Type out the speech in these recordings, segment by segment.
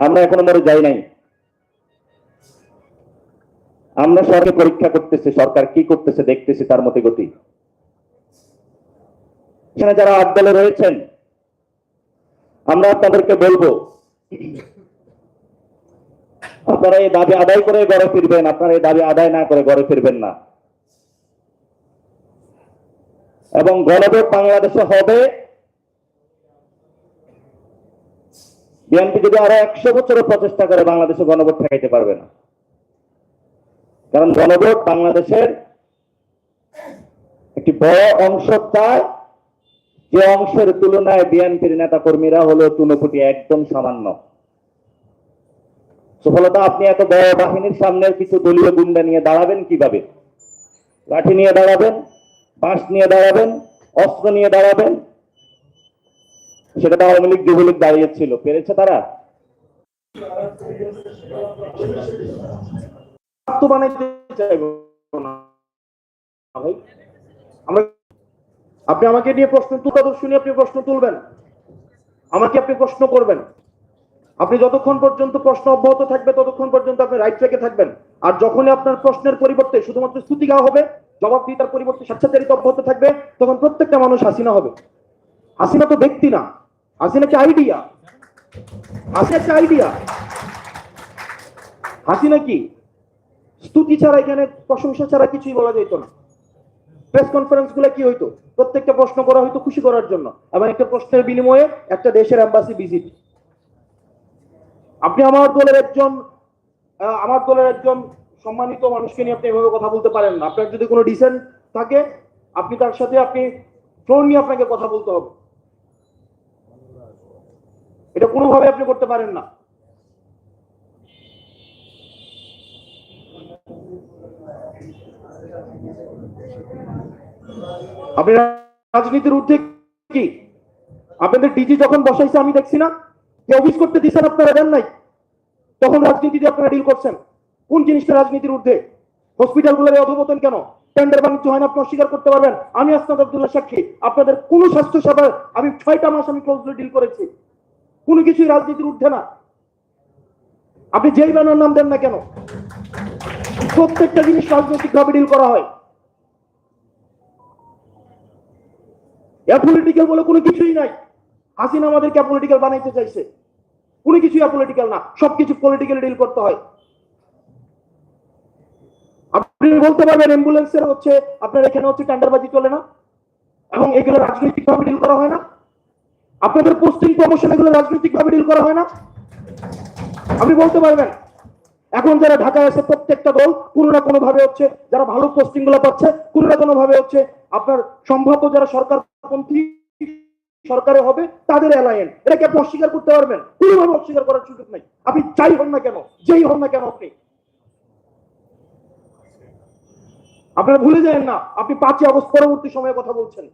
আমরা এখনও মরে যাই নাই। আমরা সরকার পরীক্ষা করতেছি, সরকার কি করতেছে দেখতেছি তার মতে গতি। এখানে যারা আট দলে রয়েছেন, আমরা আপনাদেরকে বলব, আপনারা এই দাবি আদায় করে ঘরে ফিরবেন, আপনারা এই দাবি আদায় না করে ঘরে ফিরবেন না। এবং গণভোট বাংলাদেশে হবে বিএনপি যদি আরও একশো বছরের প্রচেষ্টা করে বাংলাদেশে গণভোট ঠেকাইতে পারবে না। কারণ গণভোট বাংলাদেশের একটি বড় অংশ চায়। যে অংশের তুলনায় বিএনপির নেতা কর্মীরা হলো তুনপুটি একদম সামান্য। সফলতা, আপনি এত বড় বাহিনীর সামনে কিছু দলীয় গুন্ডা নিয়ে দাঁড়াবেন কীভাবে? লাঠি নিয়ে দাঁড়াবেন, বাঁশ নিয়ে দাঁড়াবেন, অস্ত্র নিয়ে দাঁড়াবেন সেটা আওয়ামী লীগ, যুবলীগ দাঁড়িয়েছিল পেরেছে তারা? আপনি আমাকে নিয়ে প্রশ্ন তুলতে শুনে আপনি প্রশ্ন তুলবেন। আমাকে আপনি প্রশ্ন করবেন। আপনি যতক্ষণ পর্যন্ত প্রশ্ন অব্যাহত থাকবে, ততক্ষণ পর্যন্ত আপনি রাইট ট্র্যাকে থাকবেন। আর যখনই আপনার প্রশ্নের পরিবর্তে শুধুমাত্র স্তুতি গাওয়া হবে জবাব দিয়ে তার পরিবর্তে স্বেচ্ছাচারিত অব্যাহত থাকবে, তখন প্রত্যেকটা মানুষ হাসিনা হবে। হাসিনা তো ব্যক্তি না। হাসিনা কি আইডিয়া হাসিনা একটা আইডিয়া হাসিনা কি? স্তুতি ছাড়া এখানে প্রশংসা ছাড়া কিছুই বলা যেত না। প্রেস কনফারেন্সগুলো কি হইতো? প্রত্যেকটা প্রশ্ন করা হইতো খুশি করার জন্য। এবং একটা প্রশ্নের বিনিময়ে একটা দেশের অ্যাম্বাসি ভিজিট আপনি আমার দলের একজন আমার দলের একজন সম্মানিত মানুষকে নিয়ে আপনি এভাবে কথা বলতে পারেন না। আপনার যদি কোনো ডিসেন্ট থাকে, আপনি তার সাথে আপনি ফ্লোর নিয়ে আপনাকে কথা বলতে হবে। এটা কোনোভাবে আপনি করতে পারেন না। আপনি রাজনীতির ঊর্ধ্বে কি? আপনাদের ডিজি যখন বসাইছে, আমি দেখছি না। যে অফিস করতে দিচ্ছেন আপনারা দেন নাই। তখন রাজনীতি দিয়ে আপনারা ডিল করছেন। কোন জিনিসটা রাজনীতির ঊর্ধ্বে? হসপিটালগুলোর অধপতন কেন? টেন্ডার বাণিজ্য হয় না, আপনি অস্বীকার করতে পারবেন। আমি আসনাদ আব্দুল্লাহ সাক্ষী, আপনাদের কোনো স্বাস্থ্য সেবার আমি ছয়টা মাস আমি ক্লোজলি ডিল করেছি। কোনো কিছুই রাজনীতির উঠে না। আপনি যেই ব্যানার নাম দেন না কেন? প্রত্যেকটা জিনিস রাজনৈতিক ভাবে ডিল করা হয়। অ্যাপলিটিক্যাল বলে কোনো কিছুই নাই। হাসিনা আমাদেরকে অ্যাপলিটিক্যাল বানাইতে চাইছে। কোনো কিছুই অ্যাপলিটিক্যাল না, সবকিছু পলিটিক্যাল ডিল করতে হয়। আপনি বলতে পারবেন অ্যাম্বুলেন্সের হচ্ছে, আপনার এখানে হচ্ছে টেন্ডারবাজি চলে না। এবং এগুলো রাজনৈতিকভাবে ডিল করা হয় না। আপনাদের পোস্টিং প্রমোশন এগুলো রাজনৈতিক ভাবে ডিল করা হয় না? আপনি বলতে পারবেন, এখন যারা ঢাকায় আছে প্রত্যেকটা দল, কোনো না কোনো ভাবে হচ্ছে যারা ভালো পোস্টিংগুলো পাচ্ছে, কোনো না কোনো ভাবে হচ্ছে আপনার সম্ভাব্য যারা সরকারপন্থী সরকারে হবে, তাদের অ্যালায়েন্স এটাকে আপনি অস্বীকার করতে পারবেন। কোনোভাবে অস্বীকার করার সুযোগ নাই। আপনি চাই হন না কেন, যেই হন না কেন আপনি। আপনারা ভুলে যাবেন না, আপনি পাঁচই আগস্ট পরবর্তী সময়ে কথা বলছেন।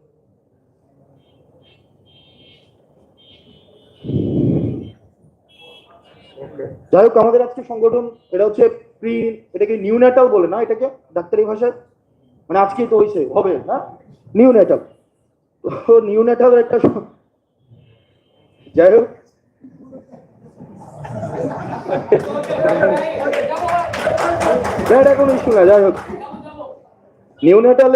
যাই হোক, আমাদের আজকে সংগঠন, এটা হচ্ছে প্রি এটাকে নিউনেটাল বলে না এটাকে? ডাক্তারি ভাষায়? মানে আজকেই তো হয়েছে হবে, না? নিউনেটাল তো নিউনেটাল একটা যাই হোক। যাই হোক। নিউনেটাল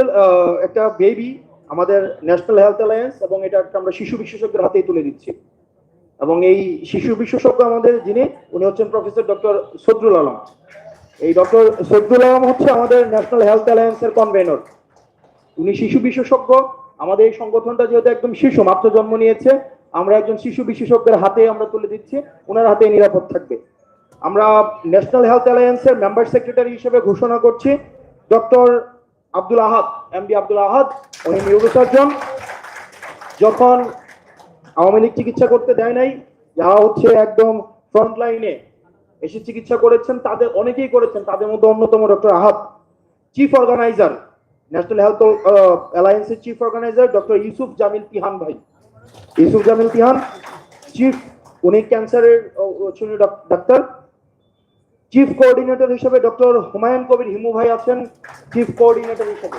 একটা বেবি আমাদের ন্যাশনাল হেলথ অ্যালায়েন্স এবং এটা একটা আমরা শিশু বিশেষজ্ঞের হাতেই তুলে দিচ্ছি। এবং এই শিশু বিশেষজ্ঞ আমাদের যিনি, উনি হচ্ছেন প্রফেসর ডক্টর সদরুল আলম। এই ডক্টর সদরুল আলম হচ্ছে আমাদের ন্যাশনাল হেলথ অ্যালায়েন্সের কনভেনর উনি শিশু বিশেষজ্ঞ। আমাদের এই সংগঠনটা যেহেতু একদম শিশু, মাত্র জন্ম নিয়েছে। আমরা একজন শিশু বিশেষজ্ঞের হাতে আমরা তুলে দিচ্ছি। ওনার হাতে নিরাপদ থাকবে। আমরা ন্যাশনাল হেলথ অ্যালায়েন্সের মেম্বার সেক্রেটারি হিসেবে ঘোষণা করছি। ডক্টর আব্দুল আহাদ এমডি আব্দুল আহাদ, উনি নিউরোসার্জন যখন আওয়ামী লীগ চিকিৎসা করতে দেয় নাই, যারা হচ্ছে একদম ফ্রন্ট লাইনে এসে চিকিৎসা করেছেন, তাদের অনেকেই করেছেন, তাদের মধ্যে অন্যতম doctor Ahad chief organiser national health অ্যালায়েন্সের chief organiser doctor Yusuf Jamil Tihan ভাই। ইউসুফ জামিল তিহান চিফ উনি ক্যান্সারের ডাক্তার চিফ কোঅর্ডিনেটর হিসেবে ডক্টর হুমায়ুন কবির হিমু ভাই আছেন চিফ কোঅর্ডিনেটর হিসেবে।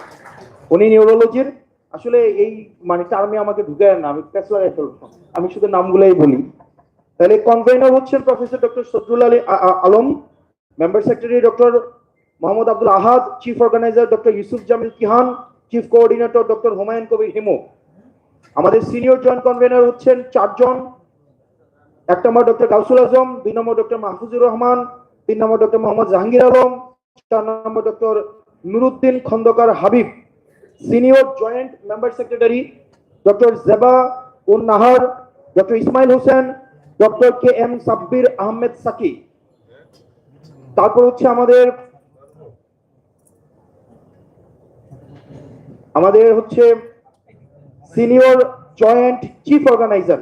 উনি নিউরোলজির আসলে এই মানে টার্মে আমাকে ঢুকে না, আমি প্যাস লাগাই ফেলব। আমি শুধু নামগুলোই বলি। তাহলে কনভেনর হচ্ছেন professor doctor Sadrul Ali Alam member secretary doctor Mohammad Abdul Ahad chief organiser doctor Yusuf Jamil Kihan chief coordinator doctor Humayun Kabir Himu. আমাদের সিনিয়র জয়েন্ট কনভেনর হচ্ছেন চারজন। এক নম্বর ডক্টর গাউসুল আজম, দুই নম্বর ডক্টর মাহফুজুর রহমান, তিন নম্বর ডক্টর মোহাম্মদ জাহাঙ্গীর আলম, চার নম্বর doctor Nuruddin Khandakar Habib. Senior joint member secretary doctor Zeba un Nahar, doctor Ismail Hossain, doctor K M Sabbir Ahmed Saki. তারপর হচ্ছে আমাদের আমাদের হচ্ছে senior joint chief organiser.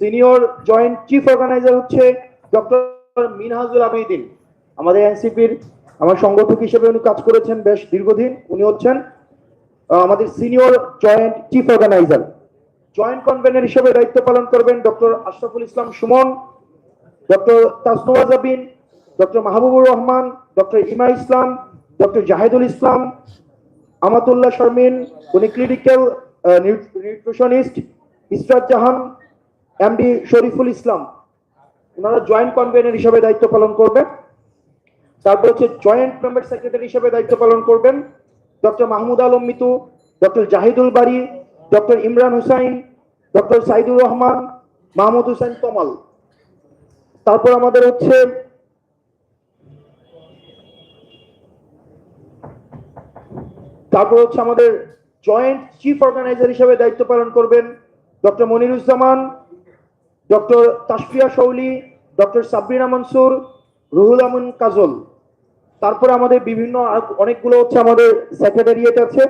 Senior joint chief organiser হচ্ছে doctor Minhajul Abedin. আমাদের এনসিপির, আমার সংগঠক হিসেবে উনি কাজ করেছেন বেশ দীর্ঘদিন, উনি হচ্ছেন আমাদের senior joint chief organiser joint convener হিসেবে দায়িত্ব পালন করবেন doctor Ashraful Islam Suman doctor Tasnoa Jabin doctor Mahbubur Rahman doctor Ema Islam doctor Jahedul Islam, Amatullah Sharmin, উনি clinical nutritionist Israt Jahan MD Shariful Islam. ওনারা joint convener হিসেবে দায়িত্ব পালন করবেন। তারপর হচ্ছে জয়েন্ট মেম্বার সেক্রেটারি হিসেবে দায়িত্ব পালন করবেন। Doctor Mahmud Alam Mitu, doctor Jahidul Bari doctor Imran Hussain, doctor Saidur Rahman, Mahmud Hussain Tamal তারপর আমাদের হচ্ছে তারপর হচ্ছে আমাদের জয়েন্ট চিফ অর্গানাইজার হিসেবে দায়িত্ব পালন করবেন doctor Moniruzzaman, doctor Tasfia Shouli, doctor Sabrina Mansur, Ruhul Amin Kajol. তারপরে আমাদের বিভিন্ন অনেকগুলো হচ্ছে আমাদের সেক্রেটারিয়েট আছে।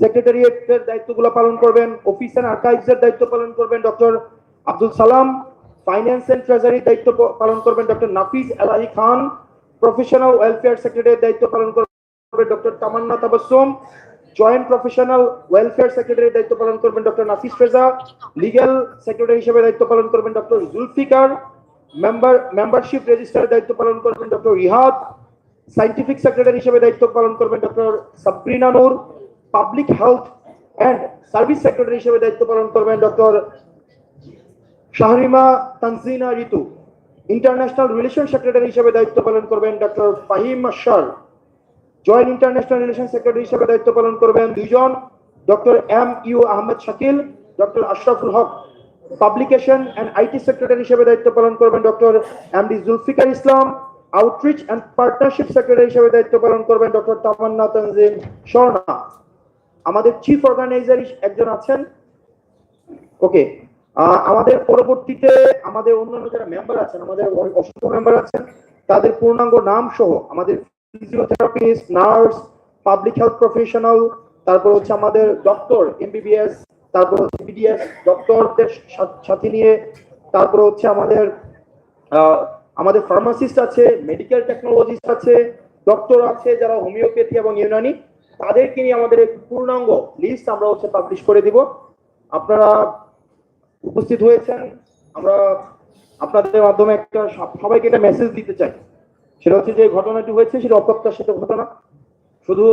সেক্রেটারিয়েটের দায়িত্বগুলো পালন করবেন অফিস এন্ড আর্কাইভস এর দায়িত্ব পালন করবেন doctor Abdul Salam finance and ট্রেজারির দায়িত্ব পালন করবেন ডক্টর নাফিজ আলাহি খান প্রফেশনাল ওয়েলফেয়ার সেক্রেটারির দায়িত্ব পালন করবেন doctor Tamanna Tabassum joint professional welfare সেক্রেটারির দায়িত্ব পালন করবেন doctor Nafis Feza legal secretary হিসেবে দায়িত্ব পালন করবেন ডক্টর জুলফিকার মেম্বার মেম্বারশিপ রেজিস্টারের দায়িত্ব পালন করবেন ডক্টর রিহাদ সাইন্টিফিক সেক্রেটারি হিসেবে দায়িত্ব পালন করবেন doctor Sabrina Noor public health and service secretary হিসেবে দায়িত্ব পালন করবেন doctor Shahrima Tanjina Ritu international relation secretary হিসেবে দায়িত্ব পালন করবেন ডক্টর ফাহিম আশার জয়েন্ট ইন্টারন্যাশনাল রিলেশন সেক্রেটারি হিসেবে দায়িত্ব পালন করবেন দুইজন doctor M U Ahmed Shakil doctor Ashraful Haque publication and IT secretary হিসেবে দায়িত্ব পালন করবেন doctor M D Zulfiqar Islam outreach and partnership secretary হিসেবে দায়িত্ব পালন করবেন ডক্টর তামান্না তানজিম স্বর্ণা আমাদের চিফ অর্গানাইজার একজন আছেন। ওকে আমাদের পরবর্তীতে আমাদের অন্যান্য যারা মেম্বার আছেন, আমাদের অসংখ্য মেম্বার আছেন, তাদের পূর্ণাঙ্গ নাম সহ আমাদের physiotherapist nurse public health professional তারপর হচ্ছে আমাদের ডক্টর এমবিবিএস তারপর হচ্ছে বিডিএস ডক্টরদের সাথে নিয়ে, তারপর হচ্ছে আমাদের আমাদের ফার্মাসিস্ট আছে মেডিকেল টেকনোলজিস্ট আছে ডক্টর আছে, যারা হোমিওপ্যাথি এবং ইউনানি, তাদেরকে নিয়ে আমাদের পূর্ণাঙ্গ লিস্ট আমরা হচ্ছে পাবলিশ করে দিব। আপনারা উপস্থিত হয়েছেন, আমরা আপনাদের মাধ্যমে একটা সবাইকে একটা মেসেজ দিতে চাই। সেটা হচ্ছে যে ঘটনাটি হয়েছে, সেটা অপ্রত্যাশিত ঘটনা। শুধু